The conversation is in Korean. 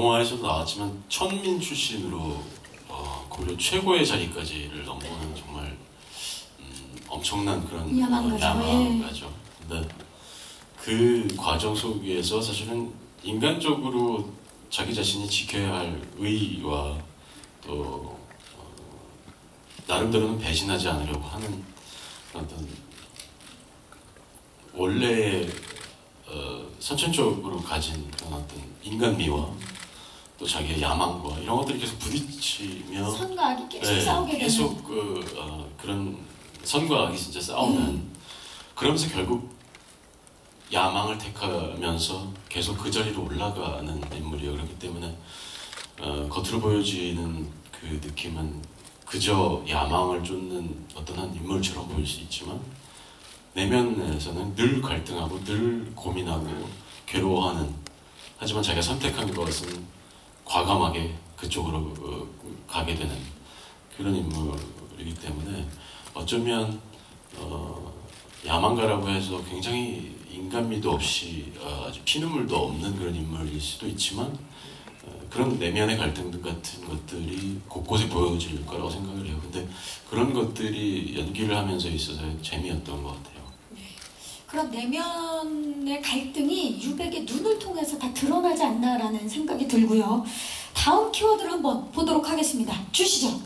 영화에서도 나왔지만 천민 출신으로 어, 고려 최고의 자리까지를 넘보는 정말 음, 엄청난 그런 야망가죠. 예. 야망가죠. 근데 그 과정 속에서 사실은 인간적으로 자기 자신이 지켜야 할 의의와 또 어, 나름대로는 배신하지 않으려고 하는 어떤 원래 어, 선천적으로 가진 어떤 인간미와 또 자기의 야망과 이런 것들이 계속 부딪히며 선과 악이 계속 네, 싸우게 계속 그 어, 그런 선과 악이 진짜 싸우는 음. 그러면서 결국 야망을 택하면서 계속 그 자리로 올라가는 인물이에요. 그렇기 때문에 어, 겉으로 보여지는 그 느낌은 그저 야망을 쫓는 어떤 한 인물처럼 보일 수 있지만 내면에서는 늘 갈등하고 늘 고민하고 괴로워하는 하지만 자기가 선택한 것은 과감하게 그쪽으로 어, 가게 되는 그런 인물이기 때문에 어쩌면 어, 야망가라고 해서 굉장히 인간미도 없이 어, 아주 피눈물도 없는 그런 인물일 수도 있지만 어, 그런 내면의 갈등들 같은 것들이 곳곳에 보여질 거라고 생각을 해요. 근데 그런 것들이 연기를 하면서 있어서 재미였던 것 같아요. 그런 내면 의 갈등이 유백의 눈을 통해서 다 드러나지 않나라는 생각이 들고요. 다음 키워드를 한번 보도록 하겠습니다. 주시죠.